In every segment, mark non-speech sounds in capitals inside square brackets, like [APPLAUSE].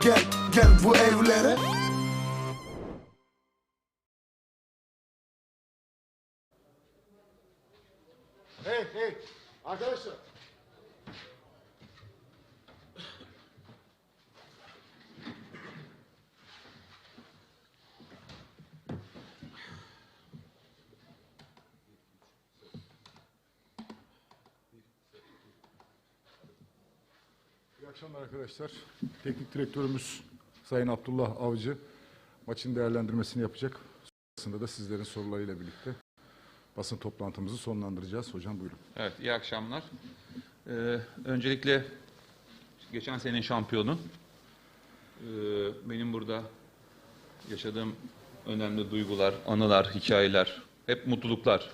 gel gel bu evlere Hey hey arkadaşlar. Akşamlar arkadaşlar. Teknik direktörümüz Sayın Abdullah Avcı maçın değerlendirmesini yapacak. Sonrasında da sizlerin sorularıyla birlikte basın toplantımızı sonlandıracağız. Hocam buyurun. Evet, iyi akşamlar. Ee, öncelikle geçen senenin şampiyonu. Ee, benim burada yaşadığım önemli duygular, anılar, hikayeler, hep mutluluklar.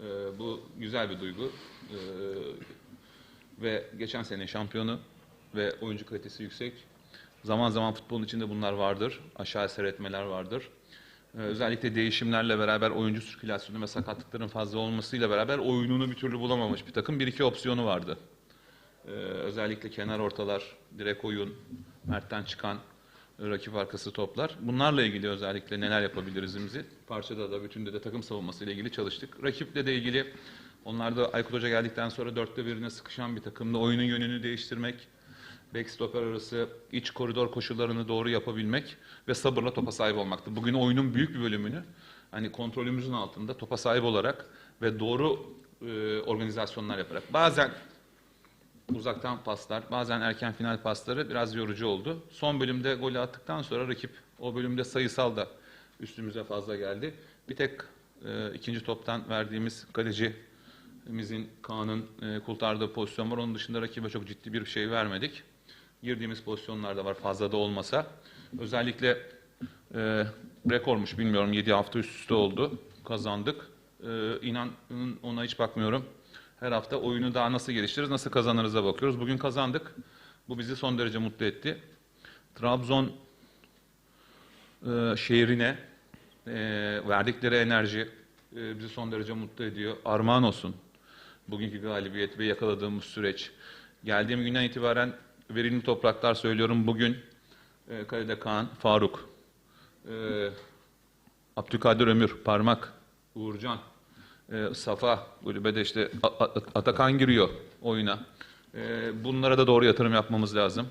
Ee, bu güzel bir duygu. Ee, ve geçen sene şampiyonu ve oyuncu kalitesi yüksek. Zaman zaman futbolun içinde bunlar vardır. Aşağı seyretmeler vardır. Ee, özellikle değişimlerle beraber oyuncu sirkülasyonu ve sakatlıkların fazla olmasıyla beraber oyununu bir türlü bulamamış bir takım. Bir iki opsiyonu vardı. Ee, özellikle kenar ortalar, direkt oyun, Mert'ten çıkan e, rakip arkası toplar. Bunlarla ilgili özellikle neler yapabilirizimizi parçada da bütünde de takım savunması ile ilgili çalıştık. Rakiple de ilgili onlar da Aykut Hoca geldikten sonra dörtte birine sıkışan bir takımda oyunun yönünü değiştirmek, backstopper arası iç koridor koşullarını doğru yapabilmek ve sabırla topa sahip olmaktı. Bugün oyunun büyük bir bölümünü hani kontrolümüzün altında topa sahip olarak ve doğru e, organizasyonlar yaparak. Bazen uzaktan paslar, bazen erken final pasları biraz yorucu oldu. Son bölümde golü attıktan sonra rakip o bölümde sayısal da üstümüze fazla geldi. Bir tek e, ikinci toptan verdiğimiz kalecimizin Kaan'ın e, kurtardığı pozisyon var. Onun dışında rakibe çok ciddi bir şey vermedik. Girdiğimiz pozisyonlar da var fazla da olmasa. Özellikle e, rekormuş bilmiyorum 7 hafta üst üste oldu. Kazandık. E, inanın ona hiç bakmıyorum. Her hafta oyunu daha nasıl geliştiririz, nasıl kazanırız'a bakıyoruz. Bugün kazandık. Bu bizi son derece mutlu etti. Trabzon e, şehrine e, verdikleri enerji e, bizi son derece mutlu ediyor. Armağan olsun. Bugünkü galibiyet ve yakaladığımız süreç. Geldiğim günden itibaren verimli topraklar söylüyorum. Bugün e, kalede Kaan, Faruk, e, Abdülkadir Ömür, Parmak, Uğurcan, e, Safa, kulübede işte Atakan giriyor oyuna. E, bunlara da doğru yatırım yapmamız lazım.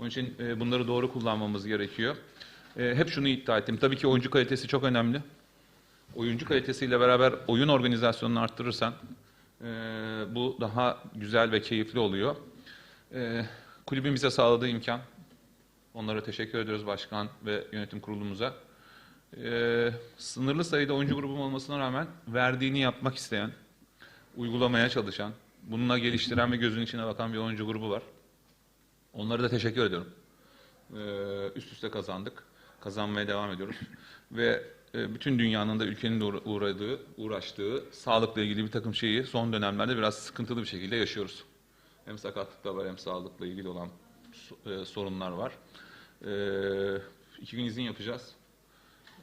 Onun için e, bunları doğru kullanmamız gerekiyor. E, hep şunu iddia ettim. Tabii ki oyuncu kalitesi çok önemli. Oyuncu kalitesiyle beraber oyun organizasyonunu arttırırsan e, bu daha güzel ve keyifli oluyor. E, kulübün bize sağladığı imkan. Onlara teşekkür ediyoruz başkan ve yönetim kurulumuza. Ee, sınırlı sayıda oyuncu grubum olmasına rağmen verdiğini yapmak isteyen, uygulamaya çalışan, bununla geliştiren ve gözün içine bakan bir oyuncu grubu var. Onlara da teşekkür ediyorum. Ee, üst üste kazandık. Kazanmaya devam ediyoruz. ve e, bütün dünyanın da ülkenin de uğra- uğradığı, uğraştığı sağlıkla ilgili bir takım şeyi son dönemlerde biraz sıkıntılı bir şekilde yaşıyoruz. Hem sakatlıkla var hem sağlıkla ilgili olan e, sorunlar var. Ee, iki gün izin yapacağız.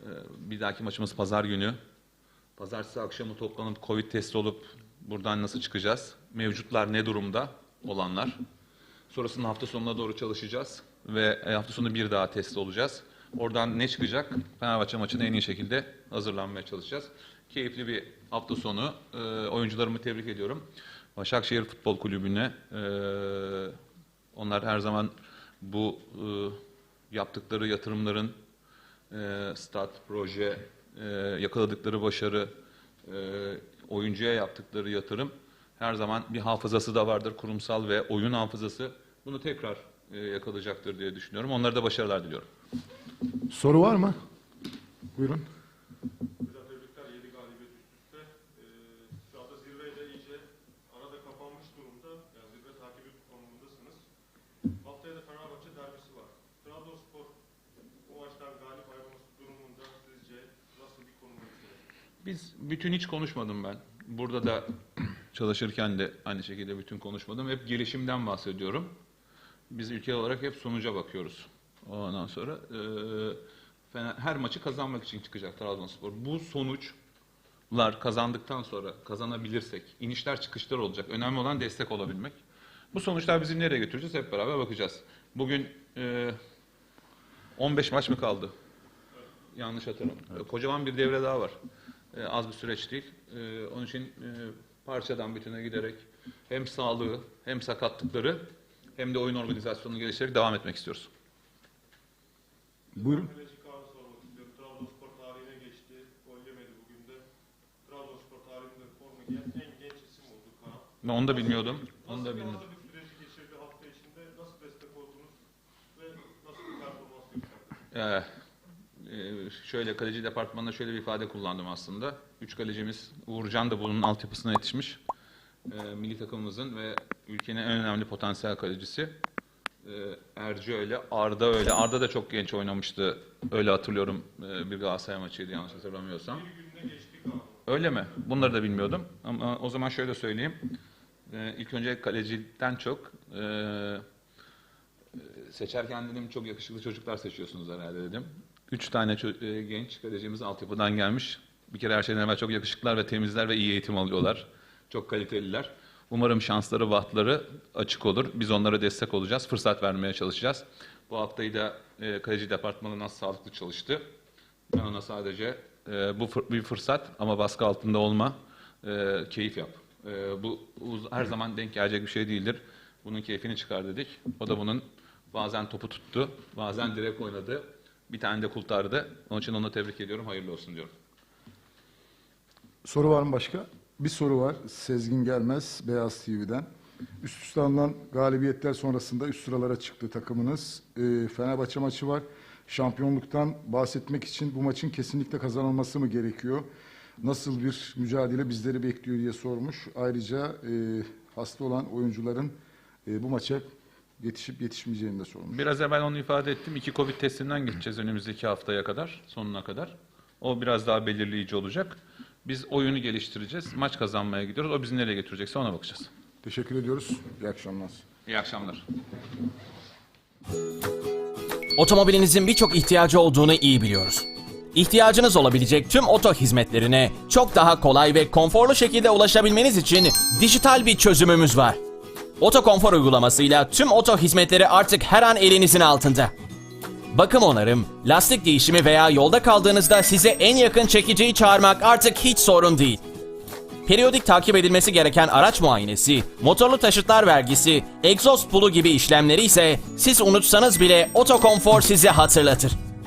Ee, Bir dahaki maçımız pazar günü. Pazartesi akşamı toplanıp Covid testi olup buradan nasıl çıkacağız? Mevcutlar ne durumda olanlar? Sonrasında hafta sonuna doğru çalışacağız ve e, hafta sonu bir daha test olacağız. Oradan ne çıkacak? Fenerbahçe maçına en iyi şekilde hazırlanmaya çalışacağız. Keyifli bir hafta sonu. Oyuncularımı tebrik ediyorum. Başakşehir Futbol Kulübü'ne e, onlar her zaman bu e, yaptıkları yatırımların e, stat, proje, e, yakaladıkları başarı, e, oyuncuya yaptıkları yatırım her zaman bir hafızası da vardır kurumsal ve oyun hafızası. Bunu tekrar e, yakalayacaktır diye düşünüyorum. Onlara da başarılar diliyorum. Soru var mı? Buyurun. Güzel tebrikler 7 galibiyet üst üste. Ee, şu anda zirveyle iyice arada kapanmış durumda. Yani zirve takibi konumundasınız. Haftaya da Fenerbahçe derbisi var. Trabzonspor bu maçta Biz bütün hiç konuşmadım ben. Burada da [CLEARS THROAT] çalışırken de aynı şekilde bütün konuşmadım. Hep gelişimden bahsediyorum. Biz ülke olarak hep sonuca bakıyoruz. Ondan sonra e, her maçı kazanmak için çıkacak Trabzonspor. Bu sonuçlar kazandıktan sonra kazanabilirsek inişler çıkışlar olacak. Önemli olan destek olabilmek. Bu sonuçlar bizi nereye götüreceğiz hep beraber bakacağız. Bugün e, 15 maç mı kaldı? Yanlış hatırlamıyorum. Kocaman bir devre daha var. Ee, az bir süreç değil. Ee, onun için e, parçadan bütüne giderek hem sağlığı hem sakatlıkları hem de oyun organizasyonunu geliştirerek devam etmek istiyoruz. Buyurun. Onu da bilmiyordum. Onu da bilmiyordum. hazırlık süreci geçirdi hafta içinde? Nasıl destek oldunuz? Ve nasıl bir performans gösterdi? Ee, e, şöyle kaleci departmanında şöyle bir ifade kullandım aslında. Üç kalecimiz Uğurcan da bunun altyapısına yetişmiş. Ee, milli takımımızın ve ülkenin en önemli potansiyel kalecisi. Ee, Erci öyle, Arda öyle. Arda da çok genç oynamıştı. Öyle hatırlıyorum. Ee, bir Galatasaray maçıydı yanlış hatırlamıyorsam. Öyle mi? Bunları da bilmiyordum. Ama o zaman şöyle söyleyeyim. Ee, ilk önce kaleciden çok e, e, seçerken dedim çok yakışıklı çocuklar seçiyorsunuz herhalde dedim. Üç tane e, genç kalecimiz altyapıdan gelmiş. Bir kere her şeyden evvel çok yakışıklılar ve temizler ve iyi eğitim alıyorlar. Çok kaliteliler. Umarım şansları, bahtları açık olur. Biz onlara destek olacağız. Fırsat vermeye çalışacağız. Bu haftayı da e, kaleci departmanı nasıl sağlıklı çalıştı. Ben ona sadece e, bu fır- bir fırsat ama baskı altında olma, e, keyif yap. E, bu her zaman denk gelecek bir şey değildir. Bunun keyfini çıkar dedik. O da bunun bazen topu tuttu, bazen direkt oynadı. Bir tane de kurtardı. Onun için onu tebrik ediyorum. Hayırlı olsun diyorum. Soru var mı başka? Bir soru var. Sezgin Gelmez, Beyaz TV'den. Üst üste alınan galibiyetler sonrasında üst sıralara çıktı takımınız. Ee, Fenerbahçe maçı var. Şampiyonluktan bahsetmek için bu maçın kesinlikle kazanılması mı gerekiyor? Nasıl bir mücadele bizleri bekliyor diye sormuş. Ayrıca e, hasta olan oyuncuların e, bu maça yetişip yetişmeyeceğini de sormuş. Biraz evvel onu ifade ettim. İki Covid testinden geçeceğiz önümüzdeki haftaya kadar, sonuna kadar. O biraz daha belirleyici olacak. Biz oyunu geliştireceğiz. Maç kazanmaya gidiyoruz. O bizi nereye götürecekse ona bakacağız. Teşekkür ediyoruz. İyi akşamlar. İyi akşamlar. Otomobilinizin birçok ihtiyacı olduğunu iyi biliyoruz. İhtiyacınız olabilecek tüm oto hizmetlerine çok daha kolay ve konforlu şekilde ulaşabilmeniz için dijital bir çözümümüz var. Oto Konfor uygulamasıyla tüm oto hizmetleri artık her an elinizin altında. Bakım onarım, lastik değişimi veya yolda kaldığınızda size en yakın çekiciyi çağırmak artık hiç sorun değil. Periyodik takip edilmesi gereken araç muayenesi, motorlu taşıtlar vergisi, egzoz pulu gibi işlemleri ise siz unutsanız bile Otokonfor size hatırlatır.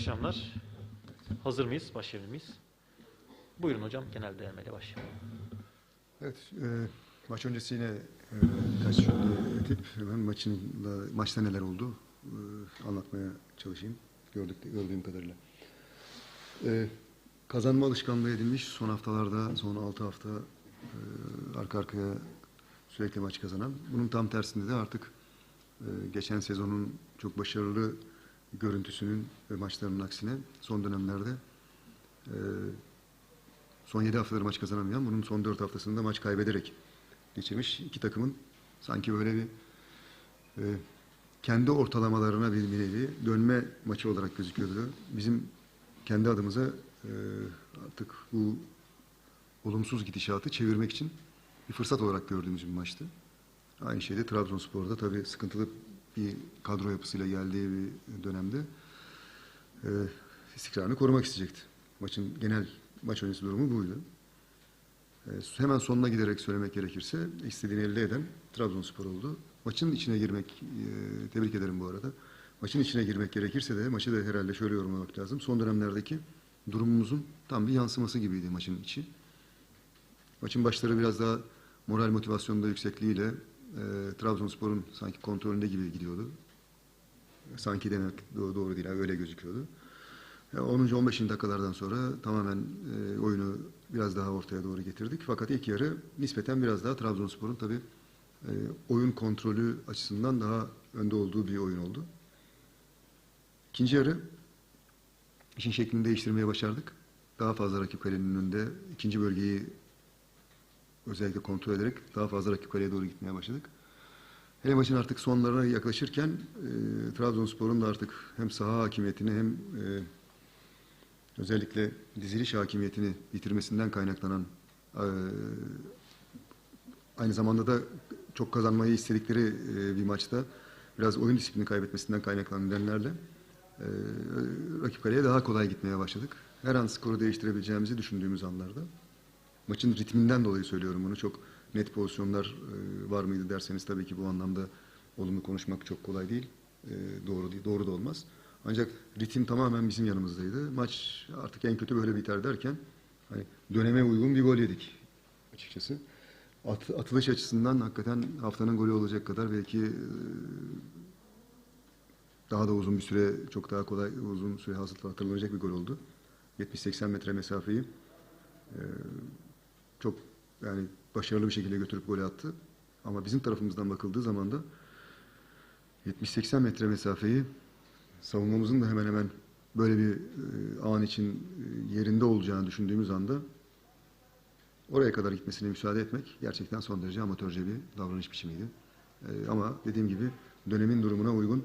Akşamlar. Hazır mıyız? Başlayabilir miyiz? Buyurun hocam, genel değermeyle başlayalım. Evet, e, maç öncesi yine e, cümle edip hemen maçın maçta neler oldu e, anlatmaya çalışayım gördük gördüğüm kadarıyla. E, kazanma alışkanlığı edinmiş son haftalarda, son 6 hafta e, arka arkaya sürekli maç kazanan. Bunun tam tersinde de artık e, geçen sezonun çok başarılı görüntüsünün ve maçlarının aksine son dönemlerde e, Son 7 haftadır maç kazanamayan, bunun son 4 haftasında maç kaybederek geçirmiş iki takımın sanki böyle bir e, kendi ortalamalarına bir nevi dönme maçı olarak gözüküyordu. Bizim kendi adımıza e, artık bu olumsuz gidişatı çevirmek için bir fırsat olarak gördüğümüz bir maçtı. Aynı şeyde Trabzonspor'da tabii sıkıntılı bir kadro yapısıyla geldiği bir dönemde e, istikrarını korumak isteyecekti. Maçın genel maç öncesi durumu buydu. E, hemen sonuna giderek söylemek gerekirse istediğini elde eden Trabzonspor oldu. Maçın içine girmek, e, tebrik ederim bu arada. Maçın içine girmek gerekirse de maçı da herhalde şöyle yorumlamak lazım. Son dönemlerdeki durumumuzun tam bir yansıması gibiydi maçın içi. Maçın başları biraz daha moral motivasyonda yüksekliğiyle e, Trabzonspor'un sanki kontrolünde gibi gidiyordu. Sanki demek doğru, doğru değil, öyle gözüküyordu. Ya 10. 15. dakikalardan sonra tamamen e, oyunu biraz daha ortaya doğru getirdik. Fakat ilk yarı nispeten biraz daha Trabzonspor'un tabii e, oyun kontrolü açısından daha önde olduğu bir oyun oldu. İkinci yarı işin şeklini değiştirmeye başardık. Daha fazla rakip kalenin önünde ikinci bölgeyi özellikle kontrol ederek daha fazla rakip kaleye doğru gitmeye başladık. Hele maçın artık sonlarına yaklaşırken e, Trabzonspor'un da artık hem saha hakimiyetini hem e, özellikle diziliş hakimiyetini yitirmesinden kaynaklanan e, aynı zamanda da çok kazanmayı istedikleri e, bir maçta biraz oyun disiplini kaybetmesinden kaynaklanan nedenlerle e, rakip kaleye daha kolay gitmeye başladık. Her an skoru değiştirebileceğimizi düşündüğümüz anlarda. Maçın ritminden dolayı söylüyorum bunu. Çok net pozisyonlar e, var mıydı derseniz tabii ki bu anlamda olumlu konuşmak çok kolay değil. E, doğru değil, doğru da olmaz. Ancak ritim tamamen bizim yanımızdaydı. Maç artık en kötü böyle biter derken hani döneme uygun bir gol yedik açıkçası. At, atılış açısından hakikaten haftanın golü olacak kadar belki e, daha da uzun bir süre çok daha kolay uzun süre hatırlanacak bir gol oldu. 70-80 metre mesafeyi çok yani başarılı bir şekilde götürüp gol attı. Ama bizim tarafımızdan bakıldığı zaman da 70-80 metre mesafeyi savunmamızın da hemen hemen böyle bir e, an için e, yerinde olacağını düşündüğümüz anda oraya kadar gitmesine müsaade etmek gerçekten son derece amatörce bir davranış biçimiydi. E, ama dediğim gibi dönemin durumuna uygun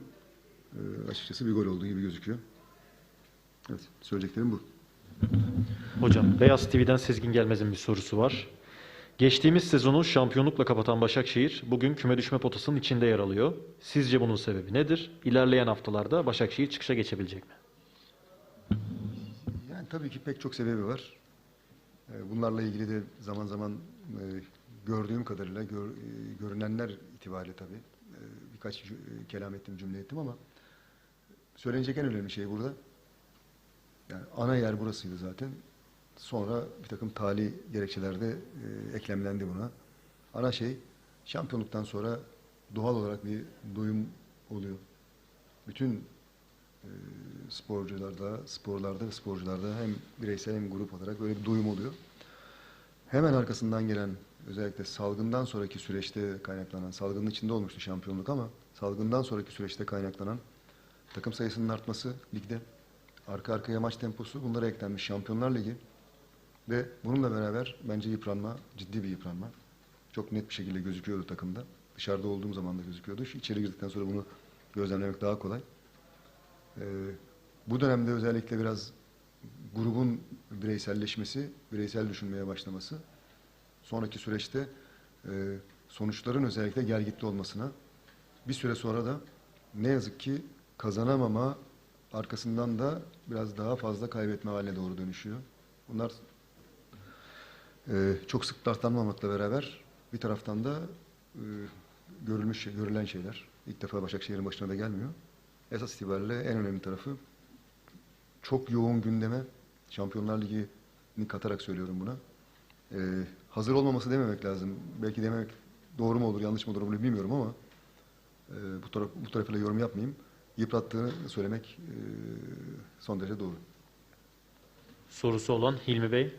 açıkçası bir gol olduğu gibi gözüküyor. Evet, söyleyeceklerim bu. Hocam Beyaz TV'den Sezgin Gelmez'in bir sorusu var. Geçtiğimiz sezonu şampiyonlukla kapatan Başakşehir bugün küme düşme potasının içinde yer alıyor. Sizce bunun sebebi nedir? İlerleyen haftalarda Başakşehir çıkışa geçebilecek mi? Yani tabii ki pek çok sebebi var. Ee, Bunlarla ilgili de zaman zaman e, gördüğüm kadarıyla gör- e, görünenler itibariyle tabii e, birkaç kelam ettim, cümle ettim ama söylenecek en önemli şey burada. Yani ana yer burasıydı zaten. Sonra bir takım tali gerekçeler de e, eklemlendi buna. Ana şey şampiyonluktan sonra doğal olarak bir doyum oluyor. Bütün e, sporcularda, sporlarda ve sporcularda hem bireysel hem grup olarak böyle bir doyum oluyor. Hemen arkasından gelen özellikle salgından sonraki süreçte kaynaklanan, salgının içinde olmuştu şampiyonluk ama salgından sonraki süreçte kaynaklanan takım sayısının artması ligde, arka arkaya maç temposu bunlara eklenmiş Şampiyonlar Ligi ve bununla beraber bence yıpranma, ciddi bir yıpranma. Çok net bir şekilde gözüküyordu takımda. Dışarıda olduğum zaman da gözüküyordu. İçeri girdikten sonra bunu gözlemlemek daha kolay. Ee, bu dönemde özellikle biraz grubun bireyselleşmesi, bireysel düşünmeye başlaması, sonraki süreçte e, sonuçların özellikle gelgitli olmasına, bir süre sonra da ne yazık ki kazanamama arkasından da biraz daha fazla kaybetme haline doğru dönüşüyor. Bunlar e, çok sık tartlanmamakla beraber bir taraftan da e, görülmüş, görülen şeyler. İlk defa Başakşehir'in başına da gelmiyor. Esas itibariyle en önemli tarafı çok yoğun gündeme Şampiyonlar Ligi'ni katarak söylüyorum buna. Ee, hazır olmaması dememek lazım. Belki dememek doğru mu olur, yanlış mı olur bunu bilmiyorum ama e, bu, taraf, bu tarafıyla yorum yapmayayım. Yıprattığını söylemek e, son derece doğru. Sorusu olan Hilmi Bey.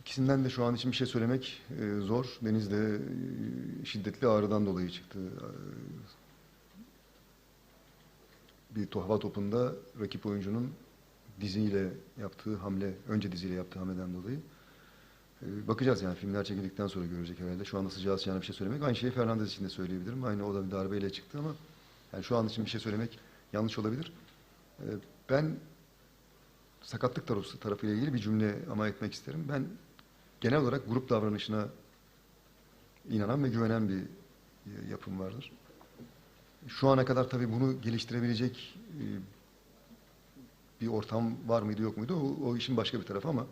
İkisinden de şu an için bir şey söylemek e, zor. Deniz de e, şiddetli ağrıdan dolayı çıktı. E, bir to- hava topunda rakip oyuncunun diziyle yaptığı hamle, önce diziyle yaptığı hamleden dolayı. E, bakacağız yani filmler çekildikten sonra görecek herhalde. Şu anda sıcağı sıcağına bir şey söylemek. Aynı şeyi Fernandez için de söyleyebilirim. Aynı o da bir darbeyle çıktı ama yani şu an için bir şey söylemek yanlış olabilir. E, ben sakatlık tarafı tarafıyla ilgili bir cümle ama etmek isterim. Ben genel olarak grup davranışına inanan ve güvenen bir e, yapım vardır. Şu ana kadar tabii bunu geliştirebilecek e, bir ortam var mıydı yok muydu o, o işin başka bir tarafı ama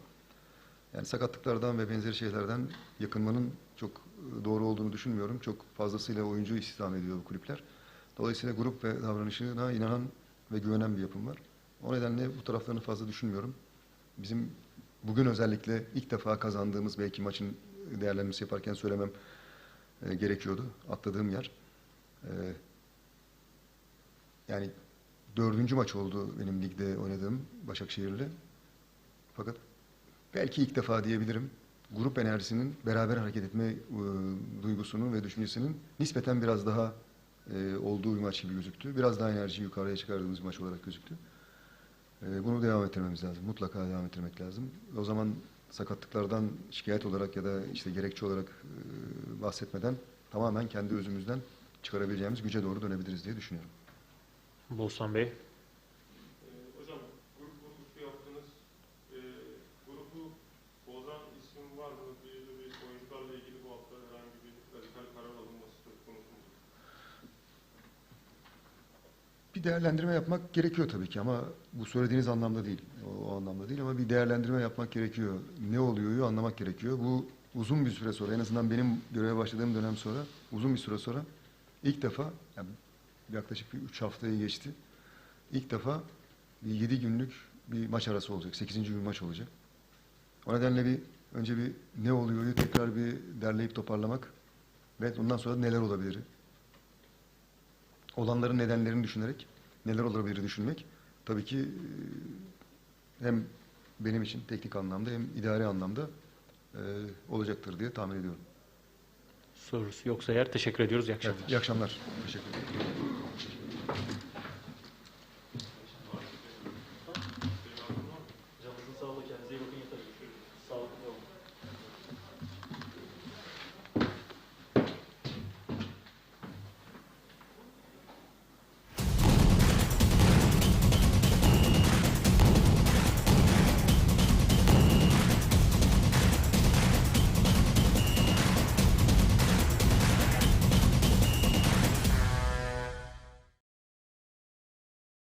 yani sakatlıklardan ve benzeri şeylerden yakınmanın çok e, doğru olduğunu düşünmüyorum. Çok fazlasıyla oyuncu istihdam ediyor bu kulüpler. Dolayısıyla grup ve davranışına inanan ve güvenen bir yapım var. O nedenle bu taraflarını fazla düşünmüyorum. Bizim bugün özellikle ilk defa kazandığımız belki maçın değerlendirmesi yaparken söylemem e, gerekiyordu. Atladığım yer. E, yani dördüncü maç oldu benim ligde oynadığım Başakşehir'le. Fakat belki ilk defa diyebilirim. Grup enerjisinin beraber hareket etme e, duygusunun ve düşüncesinin nispeten biraz daha e, olduğu bir maç gibi gözüktü. Biraz daha enerjiyi yukarıya çıkardığımız maç olarak gözüktü. E, bunu devam ettirmemiz lazım. Mutlaka devam ettirmek lazım. O zaman sakatlıklardan şikayet olarak ya da işte gerekçe olarak e, bahsetmeden tamamen kendi özümüzden çıkarabileceğimiz güce doğru dönebiliriz diye düşünüyorum. Bolsan Bey. Ee, hocam grup kurgusu yaptınız. Ee, grubu bozan isim var mı? Bir, bir oyuncularla ilgili bu hafta herhangi bir radikal karar alınması söz konusu mu? Bir değerlendirme yapmak gerekiyor tabii ki ama bu söylediğiniz anlamda değil. O, o anlamda değil ama bir değerlendirme yapmak gerekiyor. Ne oluyor anlamak gerekiyor. Bu uzun bir süre sonra en azından benim göreve başladığım dönem sonra uzun bir süre sonra ilk defa yani yaklaşık bir üç haftayı geçti. İlk defa bir yedi günlük bir maç arası olacak. Sekizinci gün maç olacak. O nedenle bir önce bir ne oluyor'yu tekrar bir derleyip toparlamak ve ondan sonra neler olabilir olanların nedenlerini düşünerek neler olabilir düşünmek tabii ki e, hem benim için teknik anlamda hem idari anlamda e, olacaktır diye tahmin ediyorum. Sorusu yoksa eğer teşekkür ediyoruz. İyi akşamlar. Evet, iyi akşamlar. Teşekkür ederim.